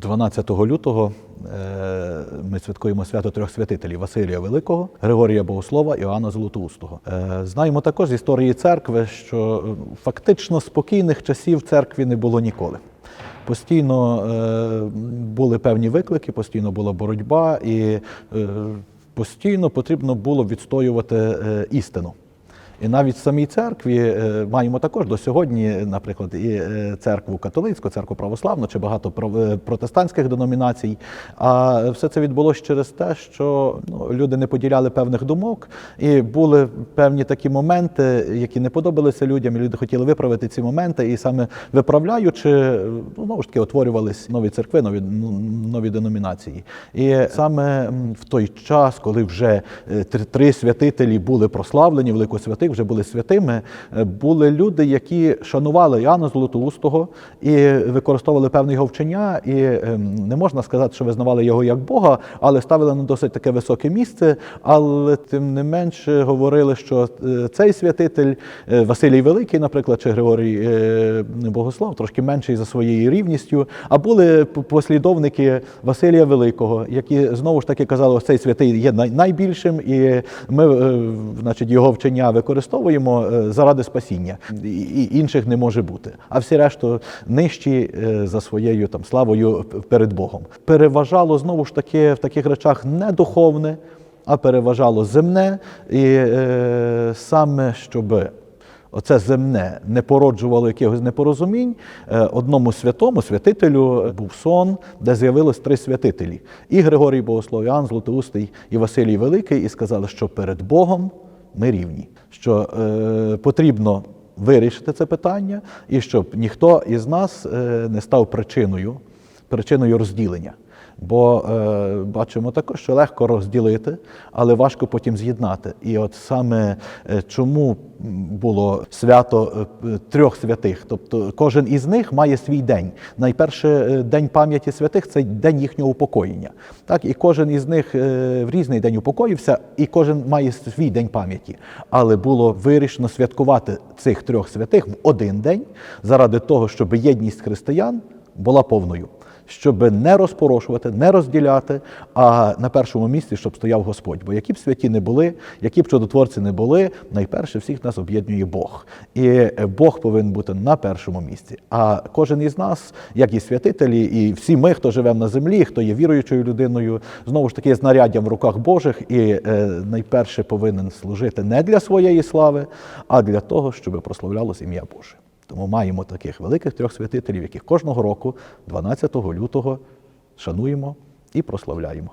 12 лютого е, ми святкуємо свято трьох святителів Василія Великого, Григорія Богослова і Іоанна Золотоустого. Е, Знаємо також з історії церкви, що е, фактично спокійних часів церкві не було ніколи. Постійно були певні виклики, постійно була боротьба, і постійно потрібно було відстоювати істину. І навіть в самій церкві е, маємо також до сьогодні, наприклад, і е, церкву католицьку, церкву православну чи багато е, протестантських деномінацій. А все це відбулося через те, що ну, люди не поділяли певних думок, і були певні такі моменти, які не подобалися людям. і Люди хотіли виправити ці моменти, і саме виправляючи, ну знову ж таки утворювались нові церкви, нові ну, нові деномінації. І саме в той час, коли вже три, святителі були прославлені, великосвятих, вже були святими, е, були люди, які шанували Іоанна Золотоустого і використовували певне його вчення, і ем, не можна сказати, що визнавали його як Бога, але ставили на досить таке високе місце. Але тим не менше говорили, що е, цей святитель е, Василій Великий, наприклад, чи Григорій Богослав, трошки менший за своєю рівністю. А були послідовники Василія Великого, які знову ж таки казали, ось цей святий є найбільшим, і ми значить, його вчення використовуємо е, заради спасіння. І і інших не може бути. А всі решту нижчі е, за своєю там славою перед Богом. Переважало знову ж таки в таких речах не духовне, а переважало земне, і е, саме щоб оце земне не породжувало якихось непорозумінь, е, одному святому святителю був сон, де з'явилось три святителі: і Григорій Богослов, Іоанн Златоустий, і Василій Великий, і сказали, що перед Богом ми рівні, що е, потрібно вирішити це питання, і щоб ніхто із нас е, не став причиною, причиною розділення. Бо е, бачимо також, що легко розділити, але важко потім з'єднати. І от саме е, чому було свято е, трьох святих, тобто кожен із них має свій день. Найперше е, день пам'яті святих це день їхнього упокоєння. Так, і кожен із них в різний день упокоївся, і кожен має свій день пам'яті. Але було вирішено святкувати цих трьох святих в один день заради того, щоб єдність християн була повною щоб не розпорошувати, не розділяти, а на першому місці, щоб стояв Господь. Бо які б святі не були, які б чудотворці не були, найперше всіх нас об'єднує Бог. І Бог повинен бути на першому місці. А кожен із нас, як і святителі, і всі ми, хто живемо на землі, хто є віруючою людиною, знову ж таки, знаряддям в руках Божих, і е, найперше повинен служити не для своєї слави, а для того, щоб прославлялось ім'я Боже. Тому маємо таких великих трьох святителів, яких кожного року, 12 лютого, шануємо і прославляємо.